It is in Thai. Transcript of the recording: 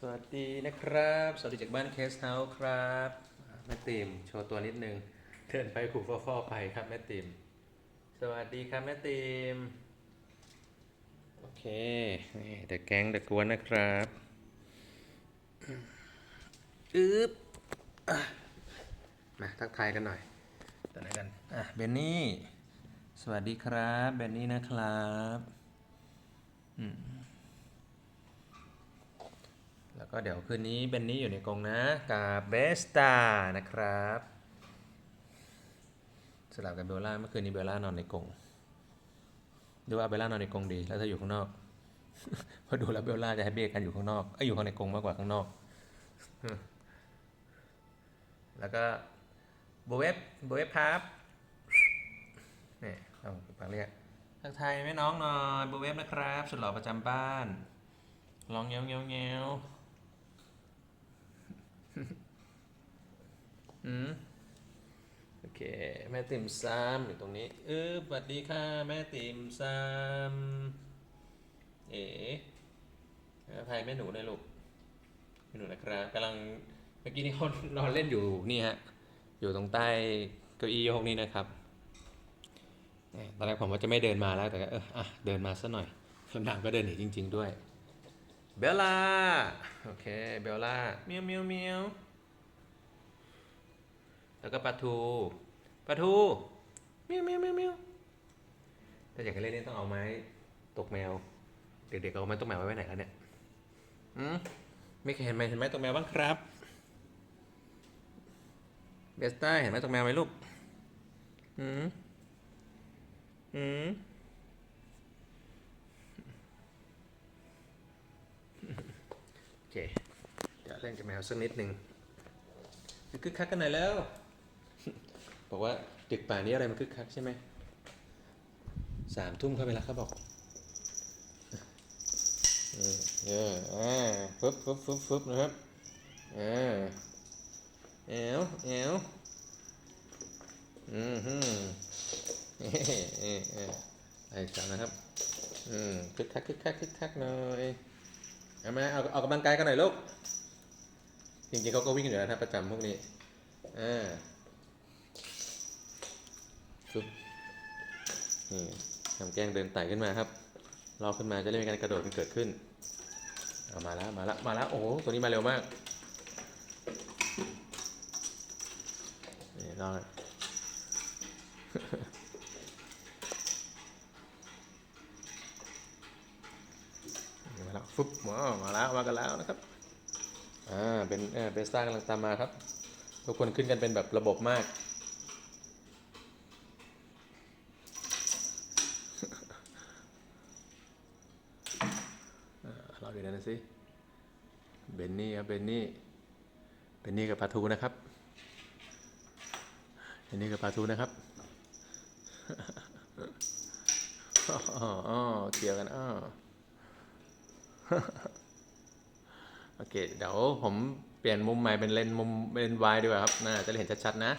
สวัสดีนะครับ สวัสดีจากบ้านเคสเฮาส์ครับแม่ติมโชว์ตัวนิดนึง เดินไปขู่ฟ่อๆไปครับแม่ติม สวัสดีครับแม่ติม โอเค นี่เดอะแก๊งเดอะกวนนะครับอึ๊บอะมาทักทายกันหน่อยตัวไหนกันอะเบนนี่ สวัสดีครับ เบนนี่นะครับ อืม แล้วก็เดี๋ยวคืนนี้เบนนี่อยู่ในกรงนะกับเบสตานะครับสลับกับเบลล่าเมื่อคืนนี้เบลล่านอนในกรงดูว่าเบลล่านอนในกรงดี แล้วเธออยู่ข้างนอกพราะดูแล้วเบลล่าจะให้เบกันอยู่ข้างนอกเอ้อยู่ข้างในกรงมากกว่าข้างนอก แล้วก็โบเวฟโบเวฟครับนี่เอาปากเรียกทักทายแม่น้องหน่อยโบเวฟนะครับ สุดหล่อประจำบ้าน ลองเงี้ยวเงี้ยวเงี้ยว อืมโอเค แม่ติ่มซำอยู่ตรงนี้เออสวัสดีค่ะ แม่ติ่มซำเอ๋อภัยแม่หนูน่อยลูกแม่หนูนะครับกำลังเมื่อกี้นี่เขานอนเล่นอยู่นี่ฮะอยู่ตรงใต้เก้าอี้โยกนี้นะครับตอนแรกผมว่าจะไม่เดินมาแล้วแต่ก็เอออะเดินมาซะหน่อยแล้วนางก็เดินหนีจริง ๆ ด้วย เบลล่า โอเค เบลล่าเมียวเมียวเมียวแล้วก็ปลาทูปลาทูเมียวเมียวเมียวเมียวถ้าอยากให้เล่นนี่ต้องเอาไม้ตกแมว เด็กๆเอาไม้ตกแมวไว้ไว้ไหนแล้วเนี่ยอืมไม่เคยเห็นไหมเห็นไหมตกแมวบ้างครับ เบสต้าเห็นไหมตกแมวไหมลูกอืมอืม โอ เคเดี๋ยวเล่นกับแมวสักนิดหนึ่งคึกคักกันหน่อยแล้ว บอกว่าดึกป่านนี้อะไรมันคึกคักใช่ไหมสามทุ่มเข้าไปแล้วเขาบอกเออเอออ่าฟึบฟึบฟึบฟึบนะครับเอ่าแอวแอวอืมฮึเอ๊ะเออไอ้สามนะครับ อืมคึกคักคึกคักคึกคักหน่อย เอามเอาเอากำลังกายกันหน่อยลูก จริงๆเขาก็วิ่งอยู่แล้วนะประจำพวกนี้ อ่าซุบนี่ทำแกล้งเดินไต่ขึ้นมาครับรอขึ้นมาจะได้มีการกระโดดกันเกิดขึ้น เอามาแล้วมาแล้วมาแล้วโอ้โหตัวนี้มาเร็วมากนี่รอมาแล้ว ฟึบว้ามาแล้วมากันแล้วนะครับอ่าเป็นเออเบสต้ากำลังตามมาครับ ทุกคนขึ้นกันเป็นแบบระบบมากอ่าเราดูนะสิเบนนี่ครับเบนนี่เบนนี่กับปลาทูนะครับเบนนี่กับปลาทูนะครับอ๋ออ๋อเกี่ยวกันอ๋อ โอเค เดี๋ยวผมเปลี่ยนมุมใหม่เป็นเลนมุมเลนวายดีกว่าครับน่าจะเห็นชัดๆนะ